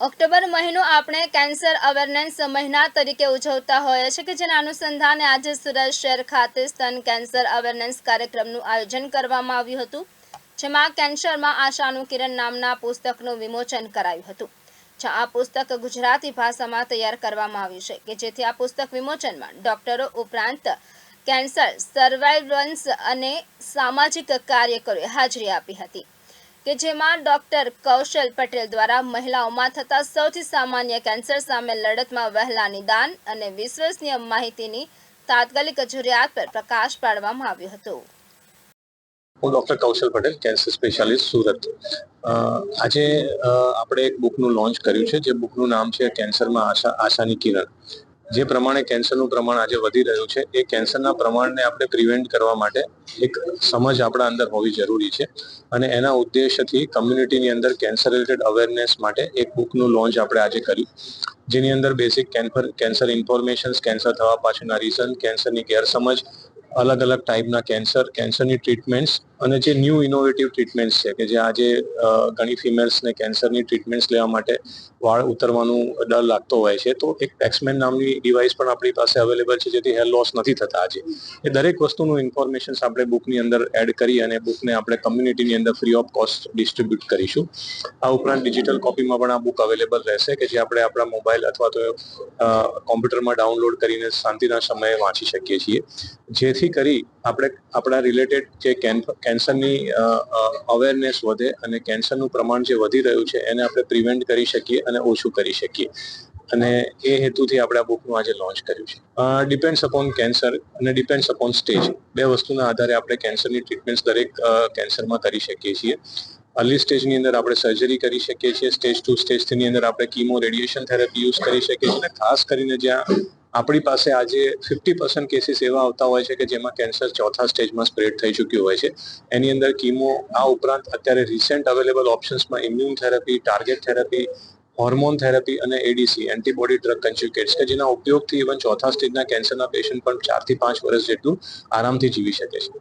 October મહિનો આપણે cancer awareness મહિના તરીકે ઉજવતા હોઈએ છીએ કે જેના અનુસંધાને આજે સુરત શહેર ખાતે સ્તન કેન્સર અવેરનેસ કાર્યક્રમનું આયોજન કરવામાં આવ્યું હતું, જેમાં કેન્સરમાં આશાનું કિરણ નામના પુસ્તકનું વિમોચન કરાયું હતું. જ્યાં આ પુસ્તક ગુજરાતી ભાષામાં તૈયાર કરવામાં આવ્યું છે કે જેથી આ પુસ્તક વિમોચનમાં ડોક્ટરો ઉપરાંત કેન્સર સર્વાઇવન્સ અને સામાજિક કાર્યકરોએ હાજરી આપી હતી. કે જેમાં ડોક્ટર કૌશલ પટેલ દ્વારા મહિલાઓમાં થતા સૌથી સામાન્ય કેન્સર સામે લડતમાં વહેલા નિદાન અને વિશ્વસનીય માહિતીની તાત્કાલિક જરૂરિયાત પર પ્રકાશ પાડવામાં આવ્યો હતો. હું doctor Kaushal Patel, cancer specialist Surat. આજે આપણે એક બુકનું લોન્ચ કર્યું છે, જે બુકનું નામ છે કેન્સરમાં આશા, આશાની કિરણ. જે પ્રમાણે કેન્સરનું પ્રમાણ આજે વધી રહ્યું છે, એ કેન્સરના પ્રમાણને આપણે પ્રિવેન્ટ કરવા માટે એક સમજ આપણા અંદર હોવી જરૂરી છે. અને એના ઉદ્દેશ્યથી કમ્યુનિટીની અંદર કેન્સર રિલેટેડ અવેરનેસ માટે એક બુકનું લોન્ચ આપણે આજે કર્યું. જેની અંદર basic cancer cancer informations cancer થવા પાછળના રીઝન કેન્સરની ગેરસમજ અલગ અલગ ટાઈપના કેન્સર કેન્સરની ટ્રીટમેન્ટ્સ અને જે ન્યૂ ઇનોવેટિવ ટ્રીટમેન્ટ્સ છે, કે જે આજે ઘણી ફિમેલ્સને કેન્સરની ટ્રીટમેન્ટ્સ લેવા માટે વાળ ઉતરવાનું ડર લાગતો હોય છે, તો એક પેક્સમેન નામની ડિવાઇસ પણ આપણી પાસે અવેલેબલ છે, જેથી હેર લોસ નથી થતા આજે. એ દરેક વસ્તુનું ઇન્ફોર્મેશન્સ આપણે બુકની અંદર એડ કરી અને બુકને આપણે કમ્યુનિટીની અંદર ફ્રી ઓફ કોસ્ટ ડિસ્ટ્રીબ્યુટ કરીશું. આ ઉપરાંત ડિજિટલ કોપીમાં પણ આ બુક અવેલેબલ રહેશે, કે જે આપણે આપણા મોબાઈલ અથવા તો કોમ્પ્યુટરમાં ડાઉનલોડ કરીને શાંતિના સમયે વાંચી શકીએ છીએ. જેથી કરી આપણે, આપણા રિલેટેડ જે કેન- કેન્સરની અવેરનેસ વધે અને કેન્સરનું પ્રમાણ જે વધી રહ્યું છે એને આપણે પ્રિવેન્ટ કરી શકીએ અને ઓછું કરી શકીએ. અને એ હેતુથી આપણે આ બુકનું આજે લોન્ચ કર્યું છે. ડિપેન્ડ્સ અપોન કેન્સર અને ડિપેન્ડ્સ અપોન સ્ટેજ બે વસ્તુના આધારે આપણે કેન્સરની ટ્રીટમેન્ટ દરેક કેન્સરમાં કરી શકીએ છીએ. અર્લી સ્ટેજની અંદર આપણે સર્જરી કરી શકીએ છીએ. સ્ટેજ ટુ સ્ટેજ થ્રીની અંદર આપણે કીમો રેડિયેશન થેરાપી યુઝ કરી શકીએ છીએ. અને ખાસ કરીને જ્યાં આપણી પાસે આજે ફિફ્ટી પર્સન્ટ કેસીસ એવા આવતા હોય છે કે જેમાં કેન્સર ચોથા સ્ટેજમાં સ્પ્રેડ થઈ ચૂક્યું હોય છે. એની અંદર કીમો આ ઉપરાંત અત્યારે recent available ઓપ્શન્સમાં immune therapy target therapy hormone therapy અને એડીસી એન્ટીબોડી ડ્રગ કન્જ્યુકેટ્સ કે જેના ઉપયોગથી ઇવન ચોથા સ્ટેજના કેન્સરના પેશન્ટ પણ ચારથી પાંચ વર્ષ જેટલું આરામથી જીવી શકે છે.